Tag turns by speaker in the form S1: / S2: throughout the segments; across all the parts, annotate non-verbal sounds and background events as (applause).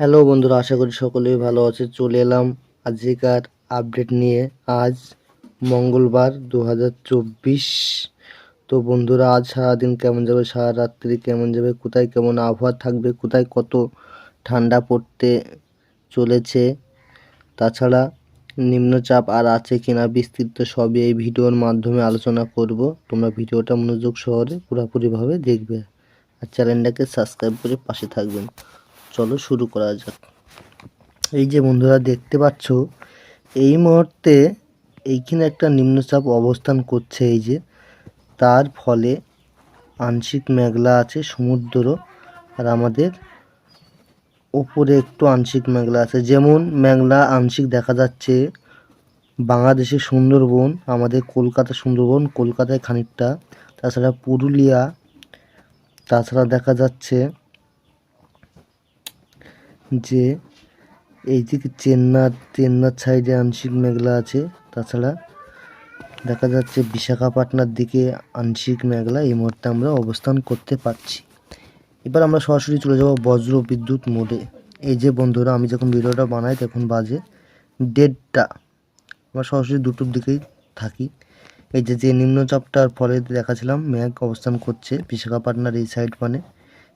S1: Hello বন্ধুরা, আশা করি সকলেই ভালো আছে। চলে এলাম আজকের আপডেট নিয়ে। আজ মঙ্গলবার দু হাজার চব্বিশ। তো বন্ধুরা, আজ সারাদিন কেমন যাবে? সারা রাত্রি কেমন যাবে? কোথায় কেমন আবহাওয়া থাকবে? কোথায় কত ঠান্ডা পড়তে চলেছে? তাছাড়া নিম্নচাপ আর আছে কিনা বিস্তৃত সবই এই ভিডিওর মাধ্যমে আলোচনা করব। তোমরা ভিডিওটা মনোযোগ সহরে পুরোপুরিভাবে দেখবে। আর চ্যানেলটাকে সাবস্ক্রাইব করে পাশে থাকবেন। চলো শুরু করা যাক। এই যে বন্ধুরা দেখতে পাচ্ছ, এই মুহূর্তে এইখানে একটা নিম্নচাপ অবস্থান করছে এই যে। তার ফলে আংশিক মেঘলা আছে, সমুদ্র আর আমাদের ওপরে একটু আংশিক মেঘলা আছে। যেমন মেঘলা আংশিক দেখা যাচ্ছে বাংলাদেশের সুন্দরবন, আমাদের কলকাতা সুন্দরবন, কলকাতায় খানিকটা। তাছাড়া পুরুলিয়া, তাছাড়া দেখা যাচ্ছে যে এইদিকে চেন্নার চেন্নার সাইডে আংশিক মেঘলা আছে, তাছাড়া দেখা যাচ্ছে বিশাখাপাটনার দিকে আংশিক মেঘলা, এই মুহূর্তে আমরা অবস্থান করতে পারছি। এবার আমরা সরাসরি চলে যাব বজ্র বিদ্যুৎ মোডে। এই যে বন্ধুরা, আমি যখন ভিডিওটা বানাই তখন বাজে দেড়টা। আমরা সরাসরি দুটোর দিকেই থাকি। এই যে যে নিম্নচাপটার ফলে দেখাছিলাম, মেঘ অবস্থান করছে বিশাখাপাটনার এই সাইড মানে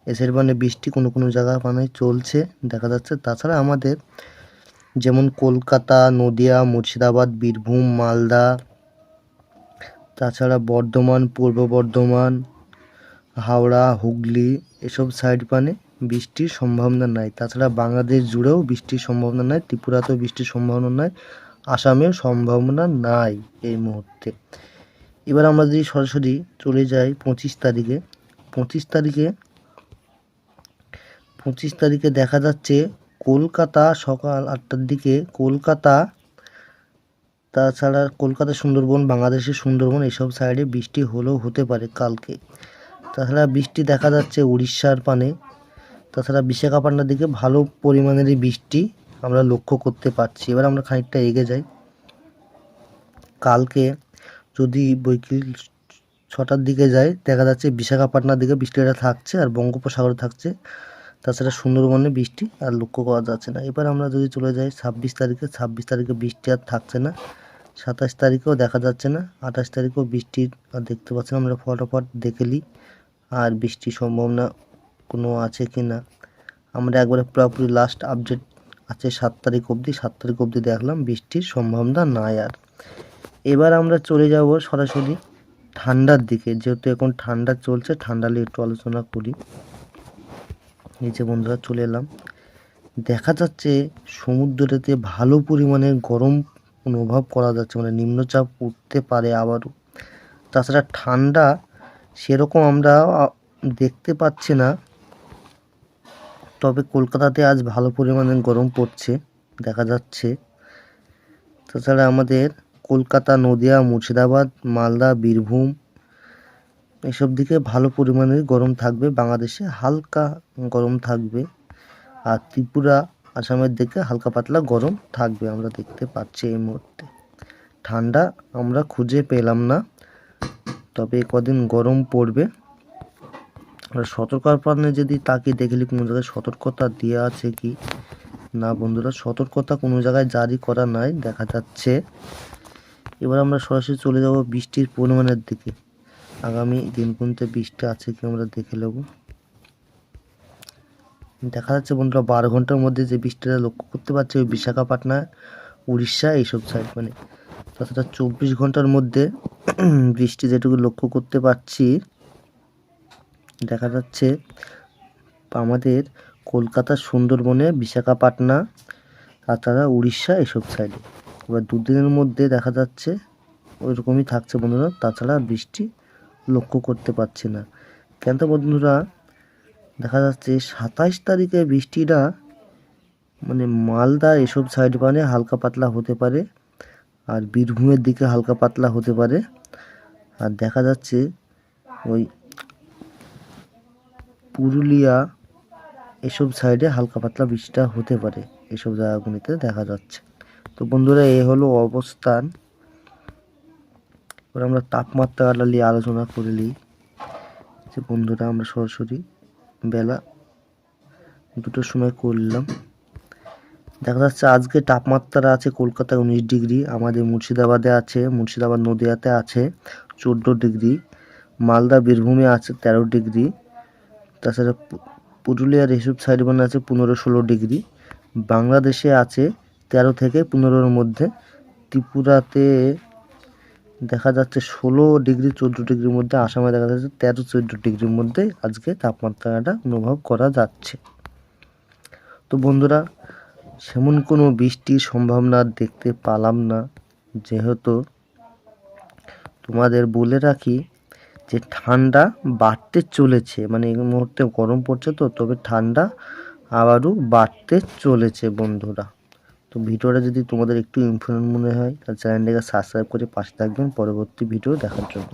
S1: এসের মানে বৃষ্টি কোনো কোনো জায়গা মানে চলছে, দেখা যাচ্ছে। তাছাড়া আমাদের যেমন কলকাতা, নদিয়া, মুর্শিদাবাদ, বীরভূম, মালদা, তাছাড়া বর্ধমান, পূর্ব বর্ধমান, হাওড়া, হুগলি এসব সাইড মানে বৃষ্টির সম্ভাবনা নাই। তাছাড়া বাংলাদেশ জুড়েও বৃষ্টির সম্ভাবনা নাই, ত্রিপুরাতেও বৃষ্টির সম্ভাবনা নাই, আসামেও সম্ভাবনা নাই এই মুহূর্তে। এবার আমরা যদি সরাসরি চলে যাই পঁচিশ তারিখে পঁচিশ তারিখে পঁচিশ তারিখে দেখা যাচ্ছে কলকাতা সকাল আটটার দিকে কলকাতা, তাছাড়া কলকাতা সুন্দরবন, বাংলাদেশের সুন্দরবন এসব সাইডে বৃষ্টি হলেও হতে পারে কালকে। তাছাড়া বৃষ্টি দেখা যাচ্ছে উড়িষ্যার পানে, তাছাড়া বিশাখাপাটনার দিকে ভালো পরিমাণেরই বৃষ্টি আমরা লক্ষ্য করতে পারছি। এবার আমরা খানিকটা এগিয়ে যাই। কালকে যদি বৈকিল ছটার দিকে যাই দেখা যাচ্ছে বিশাখাপাটনার দিকে বৃষ্টিটা থাকছে আর বঙ্গোপসাগরে থাকছে। তাছাড়া সুন্দরবনে বৃষ্টি আর লক্ষ্য করা যাচ্ছে না। এবার আমরা যদি চলে যাই, ছাব্বিশ তারিখে ছাব্বিশ তারিখে বৃষ্টি আর থাকছে না। সাতাশ তারিখেও দেখা যাচ্ছে না। আঠাশ তারিখেও বৃষ্টির আর দেখতে পাচ্ছি আমরা ফটাফট দেখে নিই আর বৃষ্টির সম্ভাবনা কোনো আছে কি না। আমরা একবারে পুরোপুরি লাস্ট আপডেট আছে সাত তারিখ অবধি। সাত তারিখ অবধি দেখলাম বৃষ্টির সম্ভাবনা নাই আর। এবার আমরা চলে যাব সরাসরি ঠান্ডার দিকে। যেহেতু এখন ঠান্ডা চলছে ঠান্ডা নিয়ে একটু আলোচনা করি। এই যে বন্ধুরা চলে এলাম। দেখা যাচ্ছে সমুদ্রেতে ভালো পরিমাণে গরম অনুভব করা যাচ্ছে মানে নিম্নচাপ উঠতে পারে আবারও। তাছাড়া ঠান্ডা সেরকম আমরা দেখতে পাচ্ছি না, তবে কলকাতাতে আজ ভালো পরিমাণে গরম পড়ছে, দেখা যাচ্ছে। তাছাড়া আমাদের কলকাতা, নদিয়া, মুর্শিদাবাদ, মালদা, বীরভূম এসব দিকে ভালো পরিমাণে গরম থাকবে। বাংলাদেশে হালকা গরম থাকবে আর ত্রিপুরা, আসামের দিকে হালকা পাতলা গরম থাকবে আমরা দেখতে পাচ্ছি এই মুহূর্তে। ঠান্ডা আমরা খুঁজে পেলাম না, তবে কদিন গরম পড়বে। আর সতর্কতাপত্রে যদি তাকে দেখলি কোনো জায়গায় সতর্কতা দেওয়া আছে কি না বন্ধুরা? সতর্কতা কোনো জায়গায় জারি করা নাই, দেখা যাচ্ছে। এবার আমরা সরাসরি চলে যাব বৃষ্টির পরিমাণের দিকে। আগামী দিন দিনগুলোতে বৃষ্টি আছে কি আমরা দেখে নেব। দেখা যাচ্ছে বন্ধুরা বারো ঘণ্টার মধ্যে যে বৃষ্টিটা লক্ষ্য করতে পারছি ওই বিশাখাপাটনা, উড়িষ্যা এইসব সাইড মানে তাছাড়া চব্বিশ ঘণ্টার মধ্যে (clears throat) বৃষ্টি যেটুকু লক্ষ্য করতে পারছি, দেখা যাচ্ছে আমাদের কলকাতার সুন্দরবনে, বিশাখাপাটনা, তাছাড়া উড়িষ্যা এসব সাইডে এবার দুদিনের মধ্যে দেখা যাচ্ছে ওইরকমই থাকছে বন্ধুরা, তাছাড়া বৃষ্টি লক্ষ্য করতে পারছি না। কেন তো বন্ধুরা, দেখা যাচ্ছে সাতাইশ তারিখে বৃষ্টিটা মানে মালদা এসব সাইড মানে হালকা পাতলা হতে পারে আর বীরভূমের দিকে হালকা পাতলা হতে পারে। আর দেখা যাচ্ছে ওই পুরুলিয়া এসব সাইডে হালকা পাতলা বৃষ্টিটা হতে পারে এসব জায়গাগুলিতে দেখা যাচ্ছে। তো বন্ধুরা, এ হলো অবস্থান। এবার আমরা তাপমাত্রা নিয়ে আলোচনা করে নিই। যে বন্ধুরা, আমরা সরাসরি বেলা দুটোর সময় করলাম। দেখা যাচ্ছে আজকে তাপমাত্রা আছে কলকাতায় উনিশ ডিগ্রি, আমাদের মুর্শিদাবাদে আছে, মুর্শিদাবাদ নদিয়াতে আছে চোদ্দ ডিগ্রি, মালদা, বীরভূমে আছে তেরো ডিগ্রি, তাছাড়া পুরুলিয়ার এসব সাইড মানে আছে পনেরো ষোলো ডিগ্রি, বাংলাদেশে আছে তেরো থেকে পনেরোর মধ্যে, ত্রিপুরাতে দেখা যাচ্ছে ষোলো ডিগ্রি, চোদ্দ ডিগ্রির মধ্যে আসামে দেখা যাচ্ছে তেরো, চোদ্দ ডিগ্রির মধ্যে আজকে তাপমাত্রাটা অনুভব করা যাচ্ছে। তো বন্ধুরা, সেমন কোনো বৃষ্টির সম্ভাবনা দেখতে পালাম না। যেহেতু তোমাদের বলে রাখি যে ঠান্ডা বাড়তে চলেছে মানে এই মুহূর্তে গরম পড়ছে তো, তবে ঠান্ডা আবারও বাড়তে চলেছে বন্ধুরা। তো ভিডিওটা যদি তোমাদের একটু ইনফরমেশন মনে হয়, তাহলে চ্যানেলটাকে সাবস্ক্রাইব করে পাশে থাকবেন। পরবর্তী ভিডিও দেখার জন্য।